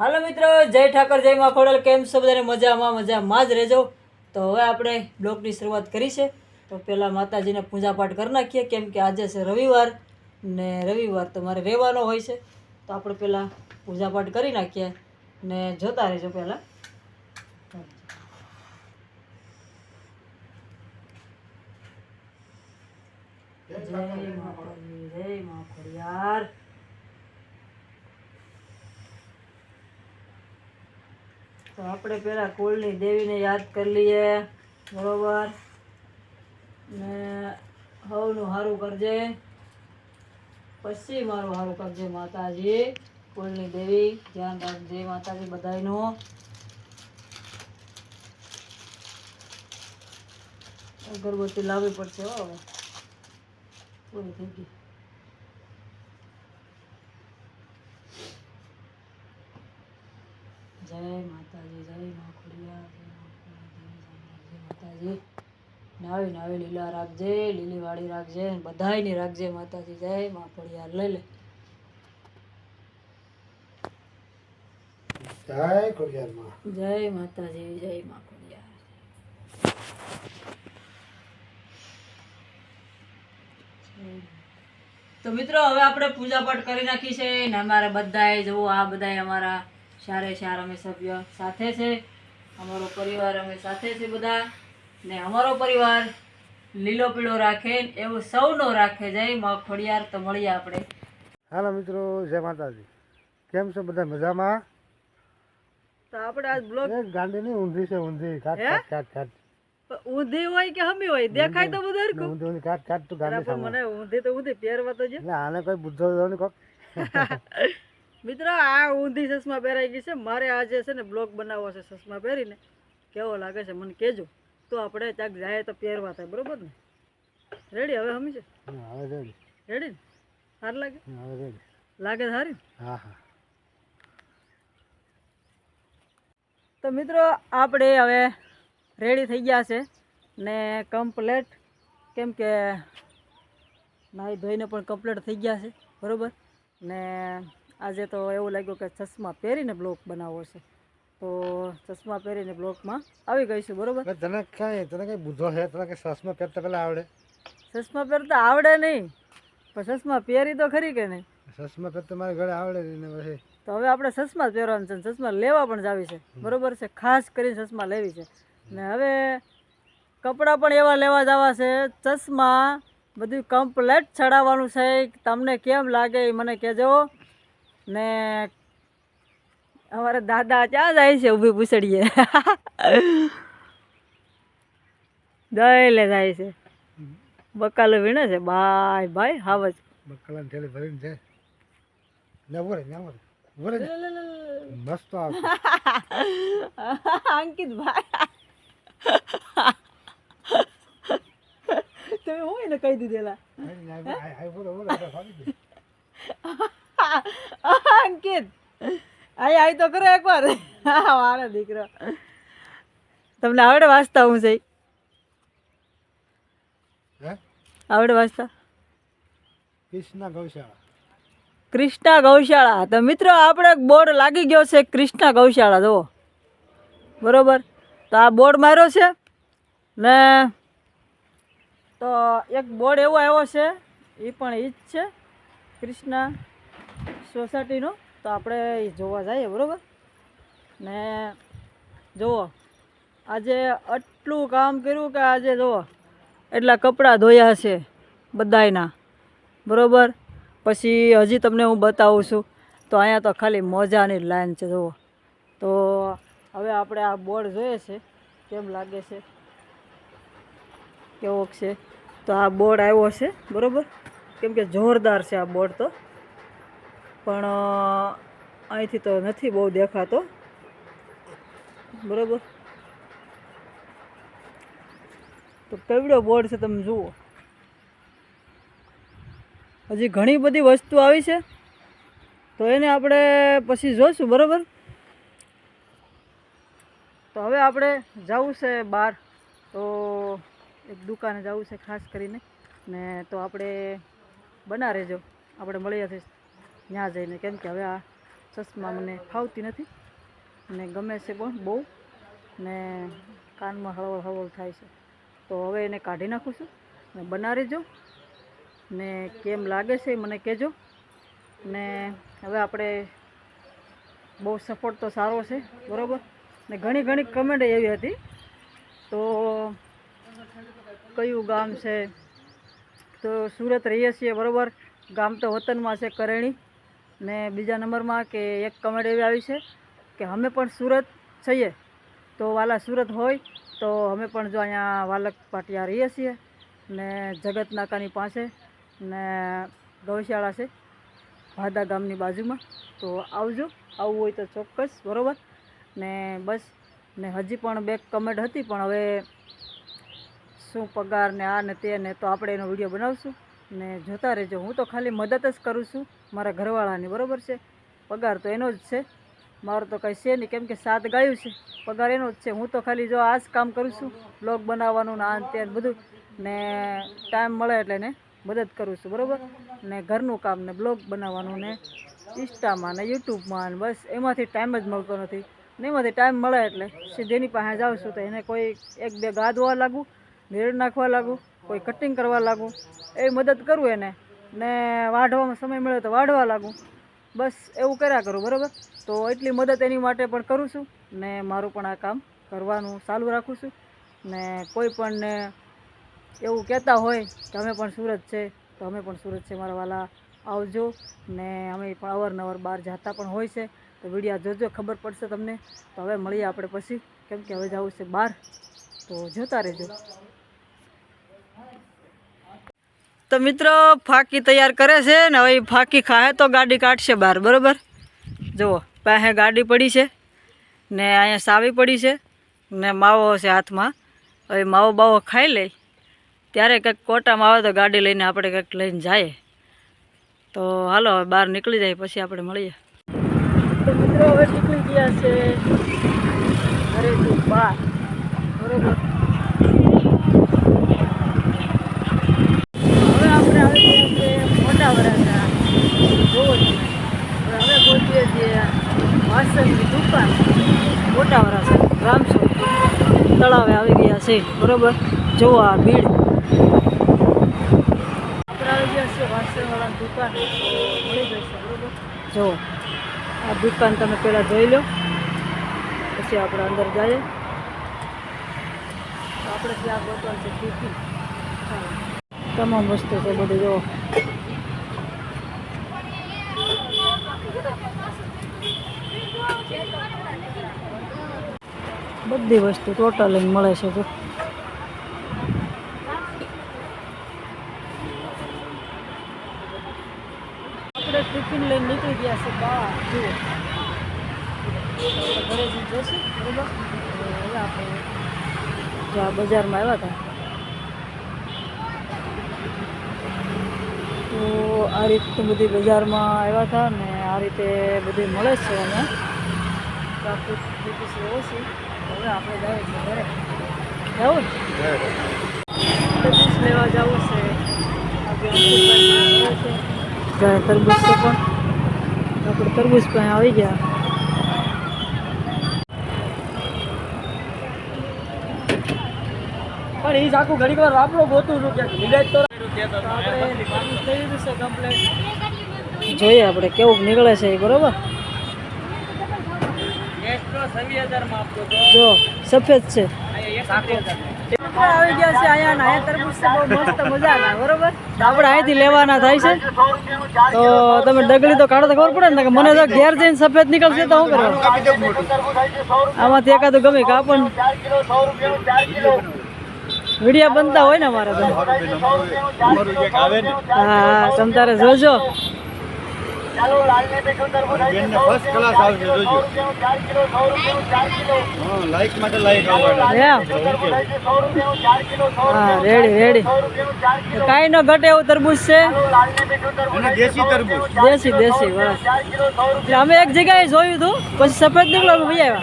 હાલો મિત્રો, જય ઠાકર, જય મા કેમ છો બધાને? મજામાં મજામાં જ રહેજો. તો હવે આપણે બ્લોગની શરૂઆત કરી છે. તો પહેલાં માતાજીને પૂજાપાઠ કરી નાખીએ, કેમ કે આજે છે રવિવાર ને રવિવાર તો મારે રહેવાનો હોય છે. તો આપણે પહેલાં પૂજાપાઠ કરી નાખીએ ને જોતા રહેજો પહેલાં જય માતાજી તો આપણે પહેલાં કુળની દેવીને યાદ કરી લઈએ. બરોબર? ને હવનું સારું કરજે. પછી મારું સારું કરજે માતાજી. કુળની દેવી, ધ્યાન રાખજે માતાજી બધાયનું. અગરબત્તી લાવવી પડશે હવે. પૂરી થઈ ગઈ. જય માતાજી જય મા જય મા ખોડિયાર, જય માતાજી. નાવી નાવી લીલા રાખજે લીલી વાળી રાખજે બધાયની રાખજે માતાજી જય મા ખોડિયાર લઈ લે. જય ખોડિયારમાં જય માતાજી જય મા તો મિત્રો હવે આપણે પૂજા પાઠ કરી નાખી છે ને અમારા બધાએ જુઓ આ બધાએ અમારા સારે સાર અમે સભ્ય સાથે છે અમારો પરિવાર અમે સાથે છે બધા. ને અમારો પરિવાર લીલો પીળો રાખે ને એવું સૌનો રાખે જય મગફળીયાર ખોડિયાર તો મળીએ આપણે. હાલો મિત્રો જય માતાજી. કેમ છો બધા? મજામાં? તો આપણે આજ બ્લોગ એ ગાંડી ઊંધી છે ઊંધી. કાટ? કાટ કાટ કાટ ઊંધી હોય કે હમી હોય? દેખાય તો બધું ઊંધી ઊંધી કાટ કાટ તું ગાંડી મને ઊંધી તો ઊંધી પહેરવા તો એટલે આને કોઈ બુદ્ધો ને કોક. મિત્રો આ ઊંધી ચશ્મા પહેરાઈ ગઈ છે. મારે આજે છે ને બ્લોગ બનાવવો છે ચશ્મા પહેરીને. કેવો લાગે છે મને કહેજો તો આપણે ક્યાંક જાય તો પહેરવા થાય બરોબર ને? રેડી હવે હમી છે? રેડી રેડી ને? સારું લાગે? લાગે સારી હા હા. તો મિત્રો આપણે હવે રેડી થઈ ગયા છે ને કમ્પ્લેટ કેમ કે નાહી ધોઈને પણ કમ્પ્લેટ થઈ ગયા છે બરાબર? ને આજે તો એવું લાગ્યું કે ચશ્મા પહેરીને બ્લોક બનાવવો છે. તો ચશ્મા પહેરીને બ્લોકમાં આવી ગઈશું બરોબર? હવે તને કાંઈ તને કંઈ બુધો છે? તને કઈ ચશ્મા પહેરતા પહેલાં આવડે? ચશ્મા પહેરતા આવડે નહીં પણ ચશ્મા પહેરી તો ખરી કે નહીં? ચશ્મા પહેરતા મારે ઘરે આવડે ને પછી? તો હવે આપણે ચશ્મા જ પહેરવાનું છે ચશ્મા લેવા પણ જાવી છે. બરોબર છે? ખાસ કરીને ચશ્મા લેવી છે. ને હવે કપડાં પણ એવા લેવા જવા છે. ચશ્મા બધું કમ્પ્લેટ ચડાવવાનું છે. તમને કેમ લાગે એ મને કહેજો. ને અમારા દાદા ક્યાં જાય છે ઊભી પૂછડીએ? દહેલે જાય છે. બકાલો વીણે છે. બાય ભાઈ હાવજ બકલાની થેલી ભરીને જાય. ના ઊભો ના ને. મસ્ત અંકિત ભાઈ. તમે હું એને કહી દીધેલા? અંકિત. અહીં આવી તો કરો એકવાર. મારો દીકરો. તમને આવડે વાંચતા હું છે? આવડે વાંચતા? કૃષ્ણ ગૌશાળા. કૃષ્ણા ગૌશાળા. તો મિત્રો આપણે બોર્ડ લાગી ગયો છે કૃષ્ણા ગૌશાળા જુઓ. બરોબર? તો આ બોર્ડ માર્યો છે ને તો એક બોર્ડ એવો આવ્યો છે એ પણ એ જ છે. કૃષ્ણા સોસાયટીનો, તો આપણે જોવા જઈએ, બરાબર? ને જુઓ, આજે આટલું કામ કર્યું કે આજે જુઓ, એટલા કપડાં ધોયા છે બધાયના, બરાબર? પછી હજી તમને હું બતાવું છું, તો અહીંયા તો ખાલી મોજાની લાઈન છે, જુઓ. તો હવે આપણે આ બોર્ડ જોઈએ છે, કેમ લાગે છે? કેવો છે? તો આ બોર્ડ આવ્યો છે, બરાબર? કેમ કે જોરદાર છે આ બોર્ડ તો. પણ અહીંથી તો નથી બહુ દેખાતો. બરાબર? તો કેવડો બોર્ડ છે તમે જુઓ. હજી ઘણી બધી વસ્તુ આવી છે. તો એને આપણે પછી જોઈશું બરાબર? તો હવે આપણે જવું છે બહાર. તો એક દુકાને જવું છે ખાસ કરીને. ને તો આપણે બના રહેજો. આપણે મળી છીએ. ત્યાં જઈને કેમ કે હવે આ ચશ્મા મને ફાવતી નથી. ને ગમે છે પણ બહુ. ને કાનમાં હળવળ હળવળ થાય છે. તો હવે એને કાઢી નાખું છું. ને બનાવી જો. ને કેમ લાગે છે મને કહેજો. ને હવે આપણે બહુ સપોર્ટ તો સારો છે, બરાબર? ને ઘણી ઘણી કમેન્ટ એવી હતી. તો કયું ગામ છે? તો સુરત રહીએ છીએ, બરાબર? ગામ તો વતનમાં છે, કરેણી. ને બીજા નંબરમાં કે એક કમેન્ટ એવી આવી છે કે અમે પણ સુરત છીએ. તો વાલા સુરત હોય, તો અમે પણ જો અહીંયા વાલક પાટિયા રહીએ છીએ ને જગત નાકાની પાસે ને ગૌશાળા છે ભાદા ગામની બાજુમાં. તો આવજો. આવવું હોય તો ચોક્કસ, બરાબર? ને બસ, ને હજી પણ બે કમેન્ટ હતી, પણ હવે શું પગાર ને આ ને તે ને તો આપણે એનો વીડિયો બનાવશું. ને જોતા રહેજો. હું તો ખાલી મદદ જ કરું છું. મારા ઘરવાળાની, બરાબર છે? પગાર તો એનો જ છે. મારો તો કંઈ છે નહીં, કેમ કે સાત ગાયું છે. પગાર એનો જ છે. હું તો ખાલી જો આ જ કામ કરું છું, બ્લોગ બનાવવાનું ને આ તે બધું, ને ટાઈમ મળે એટલે ને મદદ કરું છું, બરાબર? ને ઘરનું કામ ને બ્લોગ બનાવવાનું ને ઇન્સ્ટામાં ને યુટ્યુબમાં ને બસ, એમાંથી ટાઈમ જ મળતો નથી. ને એમાંથી ટાઈમ મળે એટલે સીધેની પાસે જાઉં છું તો એને કોઈ એક બે ગા ધોવા લાગુ નીર નાખવા લાગુ, કોઈ કટિંગ કરવા લાગુ, એવી મદદ કરું એને. ને વાઢવામાં સમય મળે તો વાઢવા લાગું. બસ એવું કર્યા કરું, બરાબર? તો એટલી મદદ એની માટે પણ કરું છું ને મારું પણ આ કામ કરવાનું ચાલુ રાખું છું. ને કોઈ પણ એવું કહેતા હોય કે અમે પણ સુરત છે, તો અમે પણ સુરત છે મારા વાલા, આવજો. ને અમે પણ અવારનવાર બહાર જતા પણ હોય છે. તો વિડીયા જોજો, ખબર પડશે તમને. તો હવે મળીએ આપણે પછી. કેમ કે હવે જવું છે બહાર. તો જોતા રહેજો. તો મિત્રો, ફાકી તૈયાર કરે છે ને હવે ફાકી ખાહે તો ગાડી કાઢશે બહાર, બરાબર? જુઓ, પાસે ગાડી પડી છે ને અહીંયા સાવી પડી છે ને માવો છે હાથમાં. હવે માવો બાવો ખાઈ લે. ત્યારે કંઈક કોટામાં આવે તો ગાડી લઈને આપણે કંઈક લઈને જાય. તો હાલો બહાર નીકળી જાય, પછી આપણે મળીએ. તો મિત્રો, હવે નીકળી ગયા છે ઘરેથી બહાર. બરોબર હવે આપણે આવી ગયા છે મોટા વરાછા જોવો તમે હવે અમે પહોંચીએ છીએ વાસણની દુકાન મોટા વરાછા રામસો તળાવે આવી ગયા છે, બરોબર? જોવો આ ભીડ. જો, આ દુકાન તમે પહેલાં જોઈ લો, પછી આપણે અંદર જઈએ. આપણે ત્યાં ગોતવાનું છે તમામ વસ્તુ છે બધું, જો. બધી વસ્તુ ટોટલ મળે છે જો. આપણે ટિફિન લઈને નીકળી ગયા છે બા જુઓ. ઘરે હવે આપણે જો બજારમાં આવ્યા હતા તો આ રીતે બધી બજારમાં આવ્યા હતા ને આ રીતે બધી મળે છે અને ટ્રાફિક ઓછી હવે આપણે જવું ને? તરબૂચ લેવા જવું છે. તરબૂચ છે પણ. આપણે તરબૂચ પણ આવી ગયા. પણ એ જ આખું ઘડીક વાર આપણો ગોતું છું કે નિરાજ તો આપણે થઈ ગયું છે કમ્પ્લેટ જોઈએ આપણે કેવું નીકળે છે એ બરોબર? જો, સફેદ છે. આપણે અહીંથી લેવાના થાય છે. તો તમે ડગલી તો કાઢો તો ખબર પડે ને કે મને તો ઘેર સફેદ નીકળશે તો શું કરવાનું? આમાંથી એકાદું ગમે કે આપણને વીડિયો બનતા હોય ને અમારે તો. હા, તમ તારે જોજો. ફર્સ્ટ ક્લાસ આવશે જોજો. હા લાઈક માટે લાઈક આવવાના. હા રેડી રેડી કાંઈ ન ઘટે એવું તરબૂચ છે. અને દેશી તરબૂચ. દેશી દેશી બસ. એટલે અમે એક જગ્યાએ જોયું હતું પછી સફેદ નીકળો ભાઈ આવ્યા.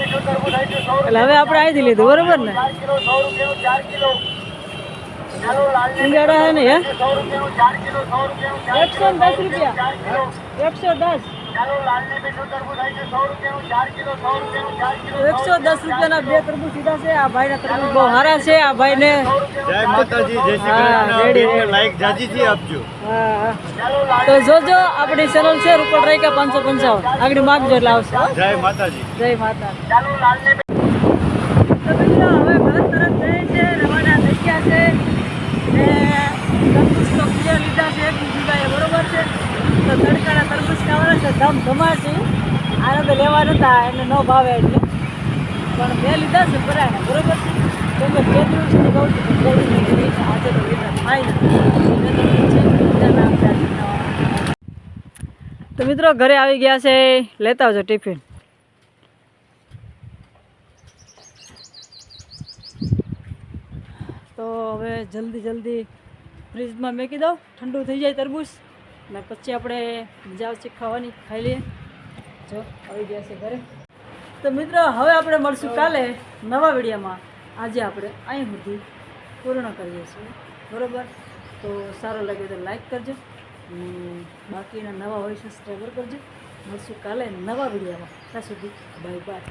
એટલે હવે આપણે અહીંથી લીધું બરોબર ને? સિંગાડા હે ને હે? એકસો દસ રૂપિયા. એકસો દસ. એકસો દસ રૂપિયાના બે તરબૂચ સીધા છે. આ ભાઈના તરબૂચ બહુ સારા છે. આ ભાઈને જય માતાજી જય શ્રી કૃષ્ણ. લાઈક જાજીથી આપજો. તો જોજો આપણી ચેનલ છે રૂપલ રાયકા પાંચસો પંચાવન. આગળ માગજો એટલે આવશે. જય માતાજી. જય માતા હવે ઘર તરફ જઈએ છે રવાના થઈ ગયા છે. ને તરબૂચ તો લીધા છે એક બીજા બરોબર છે? તો તડકાના તરબૂચ ખાવાના છે ધમ ધમાટી આને તો લેવા ન ભાવે એટલે પણ મેં લીધા છે પરાણે, બરોબર છે? કેમ કે કહું છું છે. આજે તો છે. તો મિત્રો, ઘરે આવી ગયા છે. લેતા આવજો ટિફિન. તો હવે જલ્દી જલ્દી ફ્રીજમાં મેકી દો ઠંડુ થઈ જાય તરબૂચ. ને પછી આપણે મજા આવશે ખાવાની. ખાઈ લઈએ. જો આવી ગયા છે ઘરે. તો મિત્રો હવે આપણે મળશું કાલે નવા વિડીયોમાં. આજે આપણે અહીં સુધી પૂર્ણ કરીએ છીએ. બરોબર? તો સારો લાગે તો લાઈક કરજો. બાકીના નવા હોય સબસ્ક્રાઈબર કરજો. મળશું કાલે નવા વિડીયોમાં. ત્યાં સુધી બાય બાય